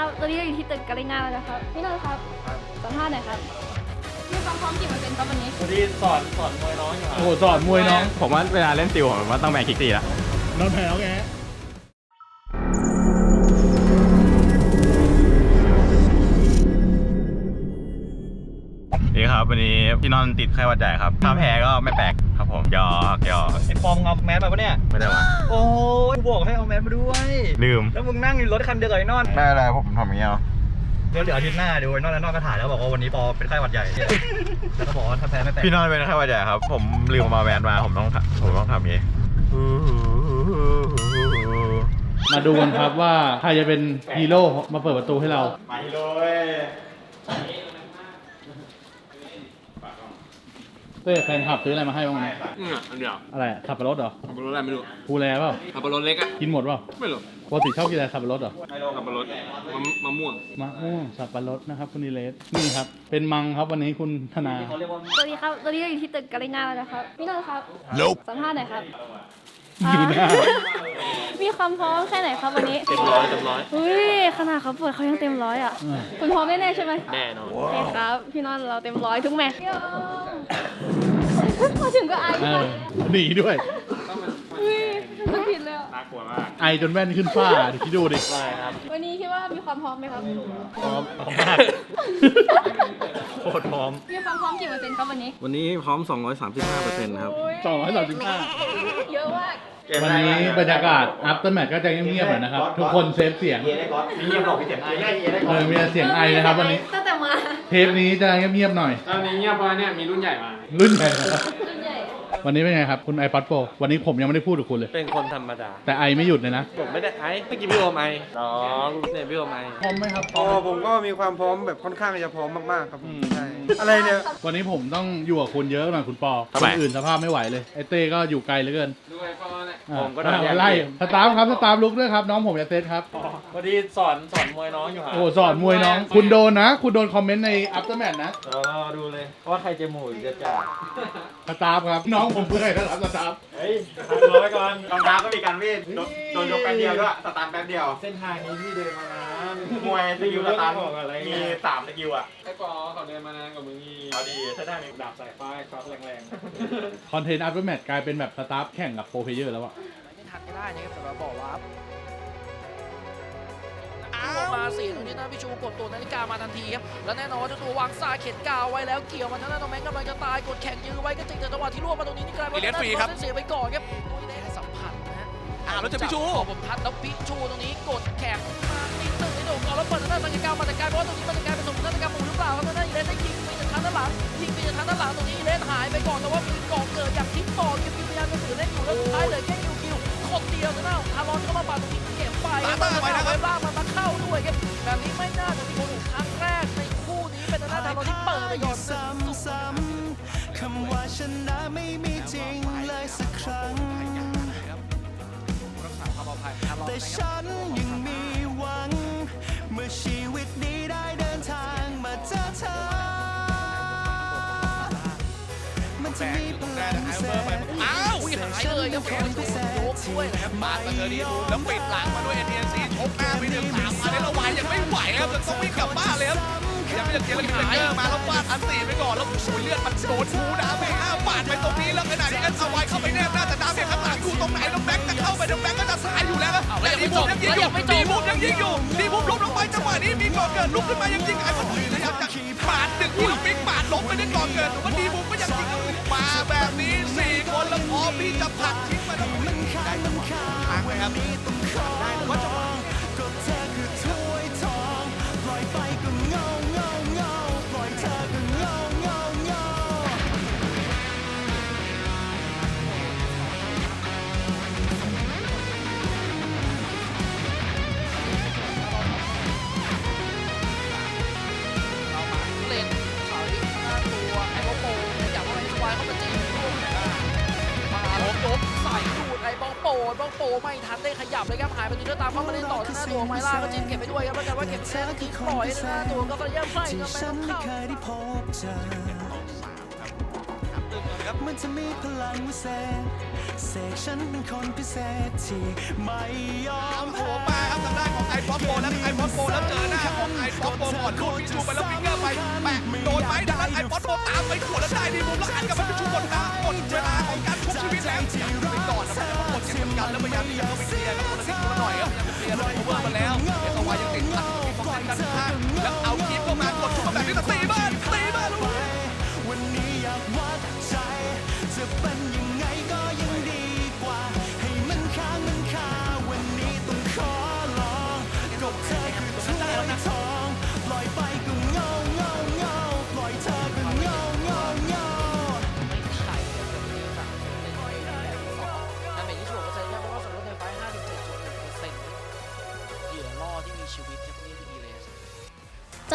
ครับ ตอนนี้เราอยู่ที่ตึกกาลินาแล้วนะครับ พี่นนท์ครับ สัมภาษณ์หน่อยครับมีความพร้อมกี่เปอร์เซ็นต์ครับวันนี้ วันนี้สอนสอนมวยน้องอยู่โอ้โหสอนมวยน้อง ผมว่าเวลาเล่นติวผมว่าต้องแบ่งคิกตีละน้องแพ้น้องแก ครับวันนี้พี่นอนติดไข้หวัดใหญ่ครับถ้าแพ้ก็ไม่แปลกครับผมยอกยอกไอ้ปองเอาแมสมาปะเนี่ย ไม่ได้วะโอ้ยกูบอกให้เอาแมสมาด้วย ลืม แล้วมึงนั่งอยู่รถคันเดียวกับไอ้นอนไม่เป็นไรผมทำอย่างเงี้ยเอาเดี๋ยวเดี๋ยวอาทิตย์หน้าดูไอ้นอนแล้วนอนก็ถ่ายแล้วบอกว่าวันนี้ปอเป็นไข้หวัดใหญ่ แล้วก็บอกว่าถ้าแพ้ไม่แปลกพี่นอนเป็นไข้หวัดใหญ่ครับ ผมลืมเอามาแมนมาผมต้องทำผมต้องทำอย่างงี้มาดูกันครับว่าใครจะเป็นฮีโร่มาเปิดประตูให้เรา ไปเลย เต้แฟนคลับซื้ออะไรมาให้บ้างไหมเนี่ยอันเดียวอะไรอะสับปะรดเหรอขับรถอะไรไม่รู้ภูแลเปล่าขับรถเล็กอะกินหมดเปล่าไม่รู้ปกติชอบกินอะไรสับปะรดเหรอขับรถมะมะม่วงมะม่วงสับปะรดนะครับคุณนิเลสนี่ครับ เป็นมังครับวันนี้คุณธนาเขาเรียกว่าสวัสดีครับ ตอนนี้เราอยู่ที่ตึกกาลินาแล้วนะครับ พี่นนท์ครับ สัมภาษณ์หน่อยครับอยู่หน้ามีความพร้อมแค่ไหนครับวันนี้ เต็มร้อยเต็มร้อยเฮ้ยขนาดเขาเปิดเขายังเต็มร้อยอะอ่าคุณพร้อมแน่ๆใช่ไหมแน่นอนโอเคครับ พี่นนท์เราเต็มร้อยทุกแมตช์ มาถึงก็อายเออหนีด้วยเฮ้ยจะผิดเลยอะน่ากลัวมากไอจนแว่นขึ้นฟ้าเดี๋ยวคิดดูดิวันนี้คิดว่ามีความพร้อมไหมครับ พร้อมพร้อมมากโคตรพร้อม มีความพร้อมกี่เปอร์เซ็นต์ครับวันนี้วันนี้พร้อม 235%ครับสองร้อยสามสิบห้าเยอะมาก วันนี้บรรยากาศ after match ก็จะเงียบๆหน่อยนะครับ ทุกคนเซฟเสียงเยได้ก่อนมีเงียบหรอกมีเสียงไอ้เยได้เออมีแต่เสียงไอนะครับ วันนี้ตั้งแต่มาเทปนี้จะเงียบๆหน่อยตอนนี้เงียบเพราะเนี่ยมีรุ่นใหญ่มารุ่นใหญ่นะครับรุ่นใหญ่ วันนี้เป็นไงครับ คุณไอ o อ Pro วันนี้ผมยังไม่ได้พูดกับคุณเลย เป็นคนธรรมดา แต่ไอไม่หยุดเลยนะ ผมไม่ได้ไอ้เมื่อกี้พี่โอมไอน้องเนี่ยพี่โอมไอพร้อมไหมครับอ๋อผมก็มีความพร้อมแบบค่อนข้างจะพร้อมมากๆครับผมใช่อะไรเนี่ย วันนี้ผมต้องอยู่กับคุณเยอะหน่อยคุณปอทำคไม นอื่นสภาพไม่ไหวเลย ไอเต้ก็อยู่ไกลเหลือเกินดูไอ้ปอเนี่ยอะผมก็โดนแย่ง ไล่สตาฟครับสตาฟลุกด้วยครับ น้องผมจะเซตครับวันนี้สอนสอนมวยน้องอยู่ฮะโอ้สอนมวยน้อง คุณโดนนะ คุณโดนคอมเมนต์ใน after match นะ เดี๋ยวเราดูเลยว่าใครจะหมูหรือจะจ่าสตาฟครับ น้องผมเพื่อนนะครับสตาฟเฮ้ยทางร้อยก่อนรองเท้าก็มีการวิ่งโดนโดนยกแป๊บเดียวด้วยสตาร์ทแป๊บเดียว เส้นทางนี้พี่เดินมานานมวยสกิลสตาร์ทบอกอะไรมีเงี้ยสามสกิลอะไอ้ปอเขาเดินมานานกว่ามึงอีกเอาดีเส้นทางนี้ดาบสายฟ้าช็อตแรงคอนเทนต์ after match กลายเป็นแบบสตาฟแข่งกับโปรเพเยอร์แล้วอะทันไม่ได้นะครับสำหรับบอกว่า อ้าวมาสี่ตรงนี้นะพี่ชูกดตัวนาฬิกามาทันทีครับแล้วแน่นอนว่าเจ้าตัววางซาเข็นกาวไว้แล้วเกี่ยวมันทางด้านน้องแมงกำลังจะตายกดแข่งยื้อไว้ก็จริงแต่จังหวะที่ล่วงมาตรงนี้นี่กลายเป็นว่าทางด้านของเสียไปก่อนครับตัวนี้ได้สัมผัสนะฮะอ่าแล้วจะพี่ชูผมทัดแล้วพี่ชูตรงนี้กดแข่งมานิดหนึ่งในโด่งก่อนแล้วเปิดทางด้านสังเกตการมาแต่กลายเป็นว่าตรงนี้มันจะกลายเป็นสมมตินาฬิกาหมู่หรือเปล่าครับทางด้านอีเลนได้ยิงปีจากทางด้านหลังยิงปีจากทางด้านหลังตรงนี้อีเลนหายไปก่อนแต่ว่าปืนกองเกิดอย่างที่บอกคิวคิวพยายามจะถือเล่นอยู่แล้วสุดท้ายเหลยแค่คิวคิวคนเดียวนะน้าทารอนเข้ามาปาดตรงนี้เก็บไปแล้วมันจะเอาเวลามันมา เข้าด้วยครับแบบนี้ไม่น่าจะมีคนครั้งแรกในคู่นี้เป็นทางด้านทารอนที่เปิดไปก่อนซ้ำๆคำว่าชนะไม่มีจริงเลยสักครั้งแต่ฉันยังมีหวัง เมื่อชีวิตนี้ได้เดินทางมาเจอเธอ มันจะมีพลังพิเศษอ้าวหายเลยครับแกนโยกด้วยนะครับปาดมาเธอดีแล้วปิดหลังมาด้วย NTNC ชกหน้าไปหนึ่งสามมาในระหว่างยังไม่ไหวครับจะต้องวิ่งกลับบ้านเลยครับยังไม่จะเจอแล้วกินเจอร์มาแล้วฟาดอันตีไปก่อนแล้วโอ้ยเลือดมันโดนหูดาเมจห้าปาดไปตรงนี้แล้วขณะนี้เอ็นเอาไว้เข้าไปแนบหน้าแต่ดาเมจข้างหลังอยู่ตรงไหนแล้วแบ็คจะเข้าไปแล้วแบ็คก็จะสายอยู่แล้วครับแต่ดีบุกยังยิงอยู่ดีบุกยังยิงอยู่ดีบุกล้มลงไปจังหวะนี้มีก่อนเกิดลุกขึ้นมายังยิงไอ้คนอื่นพยายามจะปา จะผลักทิ้งมันมันค้างมันค้างเลยครับได้แต่ว่าจังหวะ เลยครับหายไปจนตามเข้ามาเล่นต่อทางหน้าตัวไมล่าก็จิ้มเก็บไปด้วยครับแล้วกันว่าเก็บแค่ทิ้งปล่อยทางหน้าตัวก็ระยะใกล้ที่ก็ไม่ต้องเข้ามันจะมีพลังวิเศษเสกฉันเป็นคนพิเศษที่ไม่ยอมโผล่มาครับทางด้านของไอ้บอสโปแล้วไอ้บอสโปแล้วเจอหน้าท็อปโปรก่อนลูดพิชูไปแล้วฟิงเกอร์ไปแปะโดนไหมดังนั้นไอ้บอสโดนตามไปหัวแล้วได้ดีมุมแล้วอัดกลับมาพิชูหมดนะหมดเวลาของการชุบชีวิตแล้วไปก่อนนะมันจะหมดเจ็บเหมือนกันแล้วพยายามที่จะเข้าไปเคลียร์ครับ วโอเวอร์มาแล้วเอสวายังติดขัดอยู่ที่ฟองกันข้างแล้วเอาคีบเข้ามากดชุบมาแบบนี้แล้วตีบ้านตีบ้านลูกไม่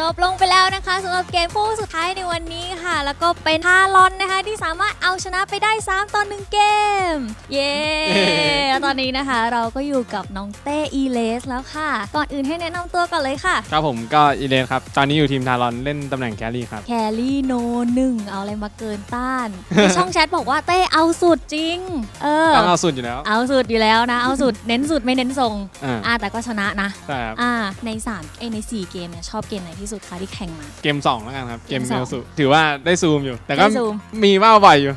จบลงไปแล้วนะคะสำหรับเกมคู่สุดท้ายในวันนี้ค่ะ แล้วก็เป็นทารอนนะคะ ที่สามารถเอาชนะไปได้ 3ต่อ1เกม เย้แล้วตอนนี้นะคะ เราก็อยู่กับน้องเต้อีเลสแล้วค่ะ ก่อนอื่นให้แนะนำตัวก่อนเลยค่ะ ครับผมก็อีเลนครับ ตอนนี้อยู่ทีมทารอนเล่นตำแหน่งแครี่ครับ แครี่โนหนึ่งเอาอะไรมาเกินต้านในช่องแชทบอกว่าเต้เอาสุดจริง เออ ต้องเอาสุดอยู่แล้วเอาสุดอยู่แล้วนะ เอาสุดเน้นสุดไม่เน้นทรงอ่าอ่าแต่ก็ชนะนะ ใช่ครับ อ่าใน3เอยใน 4 เกมเนี่ยชอบเกมไหนที่สุดคะที่แข่งมา เกม2แล้วกันครับ เกมเกมสองเมลสุถือว่าได้ซูมอยู่ แต่ก็ได้ซูม มีว่าวบ่อยอยู่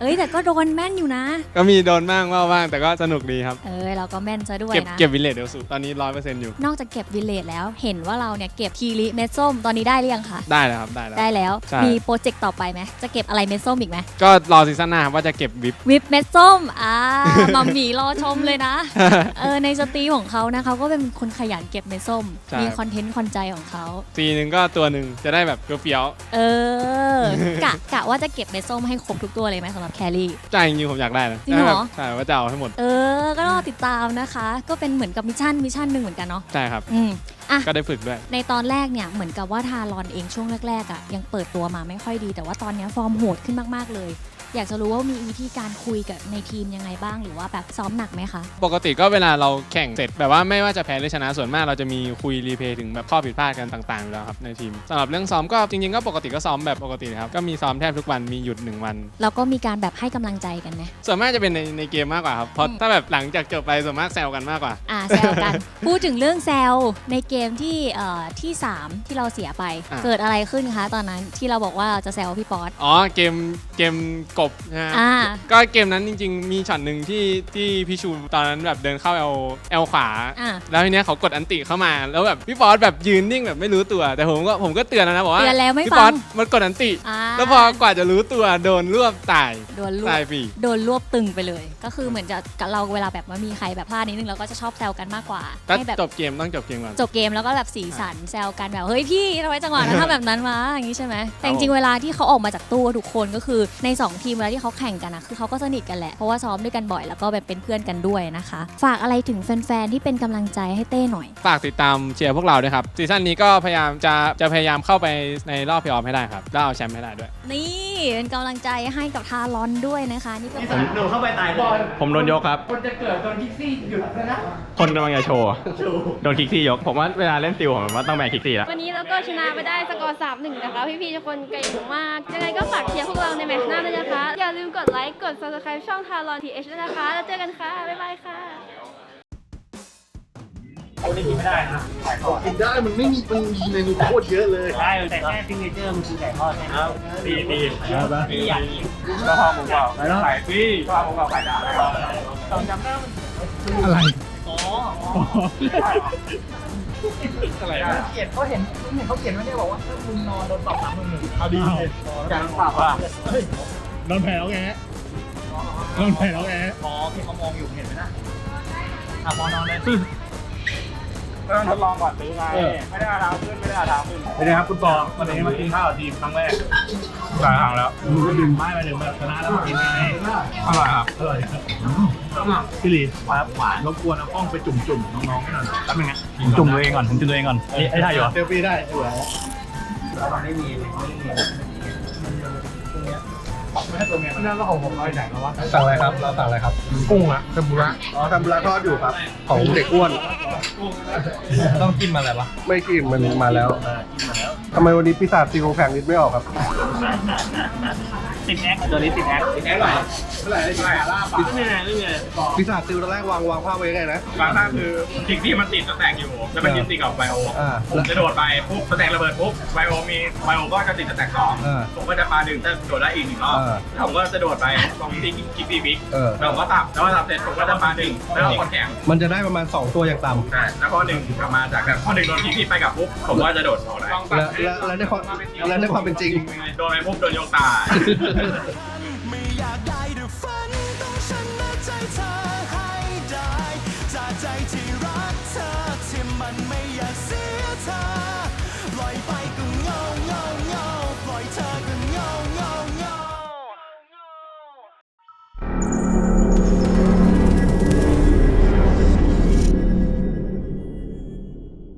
เอ้ยแต่ก็โดนแม่นอยู่นะ ก็มีโดนบ้างว่าวบ้างแต่ก็สนุกดีครับ เออเราก็แม่นซะด้วยเก็บนะ เก็บวิลเลจเดลสุตอนนี้ร้อยเปอร์เซ็นต์อยู่ นอกจากเก็บวิลเลจแล้วเห็นว่าเราเนี่ยเก็บคีริเม็ดส้มตอนนี้ได้หรือยังคะ ได้แล้วครับได้แล้ว ได้แล้วใช่ มีโปรเจกต์ต่อไปไหมจะเก็บอะไรเม็ดส้มอีกไหมก็รอซีซั่นหน้าครับว่าจะเก็บวิป วิปเม็ดส้มอ่า มัมหมีรอชมเลยนะเออในสตรีมของเขานะเขาก็เป็นคนขยันเก็บเม็ดส้ม ใช่ มีคอนเทนต์คอนใจของเขาปีหนึ่งก็ตัวหนึ่งจะได้แบบเฟี้ยวเออกะกะว่าจะเก็บเม็ดส้มให้ครบทุกตัวเลยไหมสำหรับแครี่ ๆใจจริงๆผมอยากได้นะจริงเหรอแบบใช่ว่าจะเอาให้หมดเออ ก็รอติดตามนะคะ ก็เป็นเหมือนกับมิชชั่นมิชชั่นหนึ่งเหมือนกันเนาะใช่ครับ อืมอะ ก็ได้ฝึกด้วย ในตอนแรกเนี่ยเหมือนกับว่าทารอนเองช่วงแรกๆอะ่ะยังเปิดตัวมาไม่ค่อยดี แต่ว่าตอนเนี้ยฟอร์มโหดขึ้นมากๆเลย อยากจะรู้ว่ามีวิธีการคุยกับในทีมยังไงบ้างหรือว่าแบบซ้อมหนักไหมคะ ปกติก็เวลาเราแข่งเสร็จแบบว่าไม่ว่าจะแพ้หรือชนะส่วนมากเราจะมีคุยรีเพย์ถึงแบบข้อผิดพลาดกันต่างๆอยู่แล้วครับในทีมสำหรับเรื่องซ้อมก็จริงๆก็ปกติก็ซ้อมแบบปกติครับก็มีซ้อมแทบทุกวันมีหยุดหนึ่งวัน แล้วก็มีการแบบให้กำลังใจกันไหม ส่วนมากจะเป็นในในเกมมากกว่าครับเพราะอืม ถ้าแบบหลังจากจบไปส่วนมากแซวกันมากกว่า อ่าแซวกัน พูดถึงเรื่องแซวในเกมที่เอ่อที่ 3 ที่เราเสียไป อะ เกิดอะไรขึ้นคะตอนนั้นที่เราบอกว่าจะแซวพี่ป๊อต อ๋อเกมเกมกบนะฮะอ่า ก็เกมนั้นจริง ๆ มีช็อตหนึ่งที่ที่พี่ชูตอนนั้นแบบเดินเข้าเอลเอลขวา อะแล้วทีเนี้ยเขากดอันติเข้ามาแล้วแบบพี่ฟอสแบบยืนนิ่งแบบไม่รู้ตัว แต่ผมก็ผมก็เตือนแล้วนะบอกว่าเตือนแล้วไม่พี่ฟัฟองสมันกดอันติ อ่าแล้วพอกว่าจะรู้ตัวโดนรวบตายโดนรวตาบยฟรีโดนรวบตึงไปเลย ก็คือเหมือนจะกับเราเวลาแบบว่ามีใครแบบพลาดนิดนึงเราก็จะชอบแซวกันมากกว่าถ้าให้แบบจบเกมต้องจบเกมก่อน จบเกมแล้วก็แบบสีสันแซวกันแบบเฮ้ยพี่ทำไมจังหวะนั้นทำแบบนั้นมาอย่างนี้ใช่ไหมแต่จริงๆเวลาที่เขาออกมาจากตู้ทุกคนก็คือใน 2 ทีมเวลาที่เขาแข่งกันนะคือเขาก็สนิทกันแหละเพราะว่าซ้อมด้วยกันบ่อยแล้วก็แบบเป็นเพื่อนกันด้วยนะคะ ฝากอะไรถึงแฟนๆที่เป็นกำลังใจให้เต้หน่อย ฝากติดตามเชียร์พวกเราด้วยครับซีซั่นนี้ก็พยายามจะจะพยายามเข้าไปในรอบเพลย์ออฟให้ได้ครับแล้วเอาแชมป์ให้ได้ด้วย นี่เป็นกำลังใจให้กับทารอนด้วยนะคะนี่ก็เป็นหนูเข้าไปตายบอลผมโดนยกครับคนจะเกิดโดนคิกซี่หยุดนะคนกำลังจะโชว์โดนคิกซี่ยกผมว่าเวลาเล่นซิลผมว่าต้องแบนคิกซี่แล้ววันนี้เราก็ชนะไปได้สกอร์3-1นะคะ พี่ๆทุกคนเก่งมาก ยังไงก็ฝากเชียร์พวกเราในแมตช์หน้าด้วยนะคะ อย่าลืมกดไลค์กด subscribe ช่องทารอนทีเอชด้วยนะคะ แล้วเจอกันค่ะ บ๊ายบายค่ะกินได้มันไม่มีมันมีเมนูโคตรเยอะเลยใช่แต่แค่ซิงเกิลมันคือไก่ทอดใช่ไหมดีดีดีอย่างนี้ก็พอหมูกรอบไข่พี่ก็พอหมูกรอบไข่ดาวอะไร เขียนเขาเห็นเห็นเขาเขียนไม่ได้บอกว่าถ้ามึงนอนโดนตอบสามมึงหนึ่งเอาดีการฝากว่าโดนแผลแล้วแกโดนแผลแล้วแกมอที่เขามองอยู่เห็นไหมนะอะพอนอนเลยก็ต้องทดลองก่อนซื้อไงไม่ได้อาเท้าขึ้นไม่ได้อาเท้าขึ้นเป็นไงครับคุณปอวันนี้มากินข้าวกับทีมครั้งแรกหลายครั้งแล้วดึงไม้มาถึงแบบชนะแล้วมากินไงอร่อยครับอร่อยครับ พี่ลีครับหวานรบกวนเอากล้องไปจุ่มๆน้องๆให้หน่อยแป๊บนึงนะจุ่มตัวเองก่อนผมจุ่มตัวเองก่อนไอ้ได้อยู่เซลฟี่ได้เหลือนั่นก็ของผมน้อยไหนแล้ววะสั่งอะไรครับเราสั่งอะไรครับกุ้งอะเทมปุระอ๋อเทมปุระทอดอยู่ครับ ของเด็กอ้วน ต้องจิ้มอะไรวะไม่กินมันมาแล้วทำไมวันนี้ปีศาจซิวแข่งนิดไม่ออกครับ ติดแอคตัวนี้ติดแอคติดแอคหน่อยเท่าไหร่ได้เท่าไหร่ล่าปากไม่ไงไม่ไงปีศาจซิลตอนแรกวางวางภาพไว้ยังไงนะบางท่าคือทิกที่มันติดสแต็กอยู่แล้วมันยึดติดกับไบโออ่าผมจะโดดไปปุ๊บสแต็กระเบิดปุ๊บไบโอมีไบโอก็จะติดสแต็กสองอ่าผมก็จะมาดึงจะโดดได้อีกหนึ่งรอบอ่าแล้วผมก็จะโดดไปตรงที่คิกซี่บิ๊กเออแล้วผมก็ตับแล้วพอตับเสร็จผมก็จะมาดึงแล้วก็กดแข็งมันจะได้ประมาณ 2 ตัวอย่างต่ำใช่แล้วพอหนึ่งกลับมาจากแบบพอหนึ่งโดนคิกซี่ไปกับปุ๊บผมก็จะโดดต่อได้และและและในความและในความเป็นจริงโดนไปปุ๊บโดนโยกตายไม่อยากได้หรือฝันต้องชนะใจเธอ